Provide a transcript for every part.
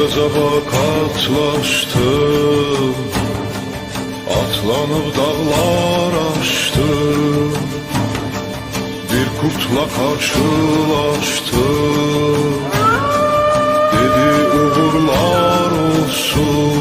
Özaba katlaştım Atlanıp dağlar aştım. Bir kurtla karşılaştım Dedi uğurlar olsun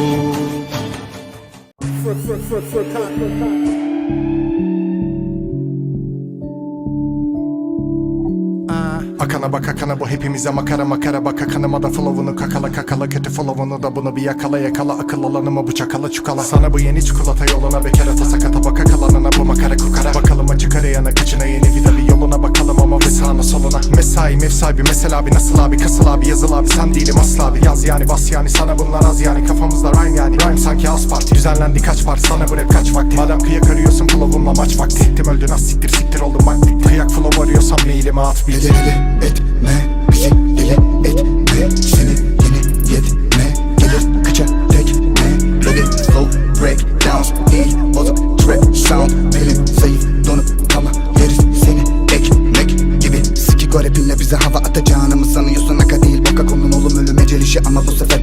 Akana bak akana bu hepimize makara makara. Bak akanıma da flow'unu kakala kakala. Kötü flow'unu da bunu bir yakala yakala. Akıl alanıma bu çakala çukala. Sana bu yeni çikolata yoluna bekara tasakata baka kalanına bu makara kukara. Bakalım açık arayana kıçına yeni vida bir yoluna bakalım ama ve sağına soluna. Mesai mevsabi mesela abi nasıl abi? Kasıl abi yazıl abi. Sen değilim asla abi. Yaz yani bas yani. Sana bunlar az yani. Kafamızda rhyme yani. Rhyme sanki az düzenlendi kaç part sana bu rap kaç vakti? Madem kıyak arıyorsun flow'unla maç vakti. Siktim öldün az siktir siktir oldum vakti Kıyak flow arıyorsam mailime at bir. Deli deli etme bizi deli etme Seni yeni yetme. Gelir kıça tekme Ready slow breakdowns iyi bozuk trap sound. Belim zayıf donup ama yeriz seni. Ekmek gibi Sikik o rapinle bize hava atacağını mı sanıyorsun? Aka değil boka konun oğlum ölüm ecelişi Ama bu sefer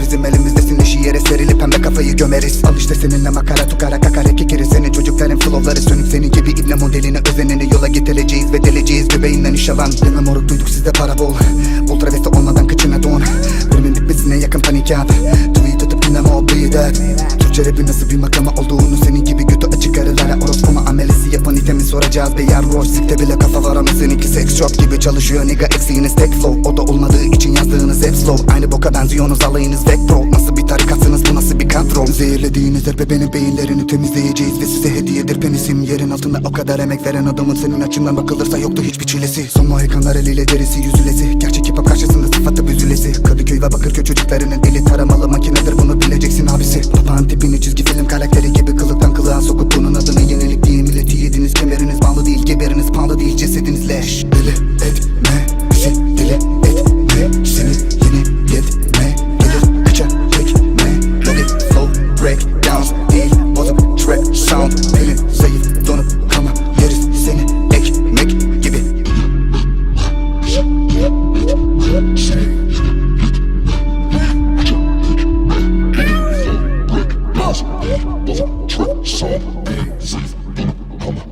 Seninle makara tukara kakara kekeri Senin çocukların flowları sönük. Senin gibi ibne modeline özenini yola getireceğiz ve deleceğiz. Göbeğinden iş alan Deme moruk duyduk sizde para bol. Ultra veste olmadan kıçına don. Bölümün bitmesine yakın panik yap. Tweet atıp dinleme o bleeder Türkçe nasıl bir makama olduğunu Senin gibi götü açık arılara Orospu amelesi yapan itemi soracağız be yer Roş sikte bile kafa var ama seninki sex shop gibi çalışıyor. Nigga eksiğiniz tek flow. O da olmadığı için yazdığınız hep slow. Aynı boka benziyorsunuz alayınız vectro Nasıl bir tarikatsınız bu nasıl bir kadro Zehirlediğiniz herbe benim beyinlerini temizleyeceğiz Ve size hediyedir penisim. Yerin altında o kadar emek veren adamın Senin açından bakılırsa yoktu hiçbir çilesi. Son Mohikanlar eliyle derisi yüzülesi. Gerçek hip hop karşısında sıfatı büzülesi. Kadıköy ve Bakırköy çocuklarının eli taramalı makinedir bunu bileceksin abisi. Papağan tipini çizgi film karakteri gibi kılıktan kılığa sokup bunun adını yenilik diye milleti yediniz Don't trust some things if they come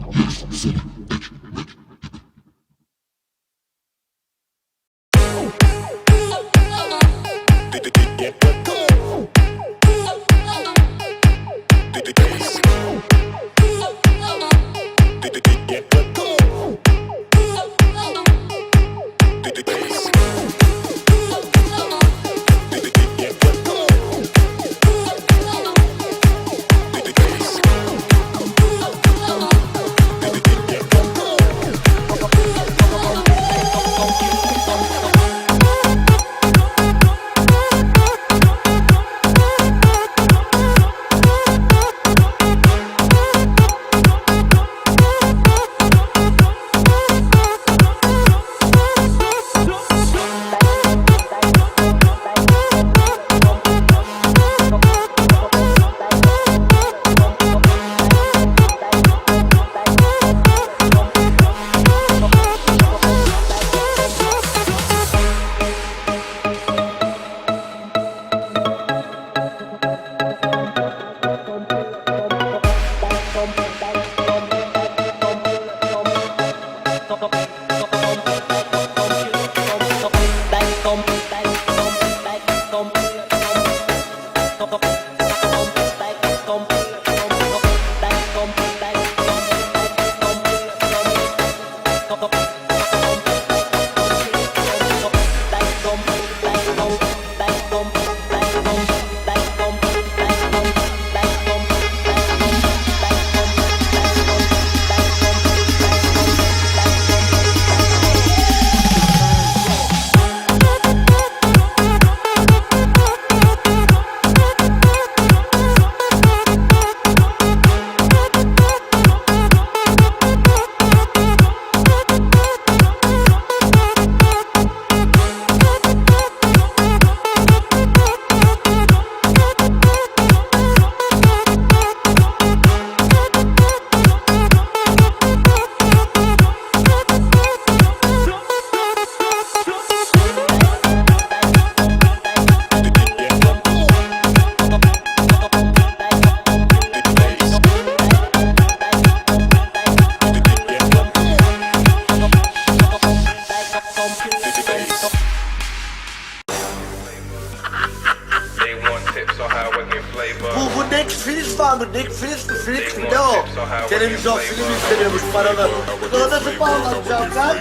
Bu, bu Netflix var mı? Netflix mi? Flix mi? Ne o? Televizyon film izleniyormuş paralı. Bunu nasıl bağlanacağım ben?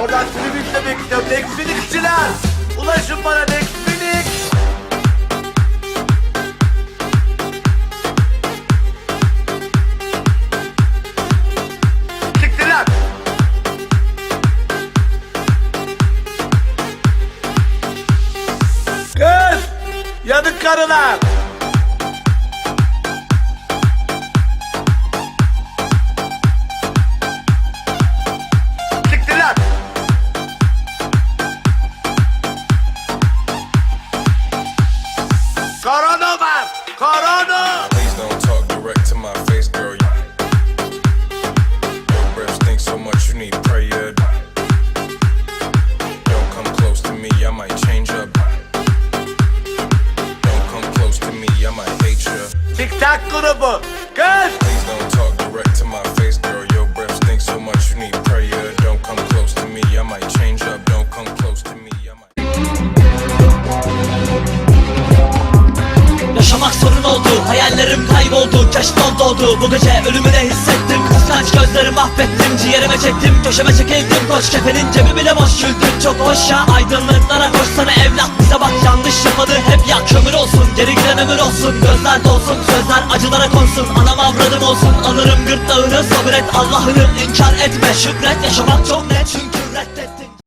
Oradan film izlemek istiyorum. Netflixçiler! Ulaşın bana Netflix! Stop! TikTok grubu! Kız! Please don't talk direct to my face, girl. Your breath stinks so much, you need prayer. Don't come close to me, I might change up. Don't come close to me, I might. Yaşamak sorun oldu Hayallerim kayboldu Keşfon doğdu Bu gece ölümüne hissettim Kıskanç gözleri mahvettim Ciğerime çektim Köşeme çekildim Koş kefenin cebi bile boş güldün Çok hoş ya Aydınlıklara koşsana ömür olsun Gözler dolsun sözler acılara konsun. Anam avradım olsun Alırım gırtlağını sabret Allah'ını inkar etme Şükret. Yaşamak çok net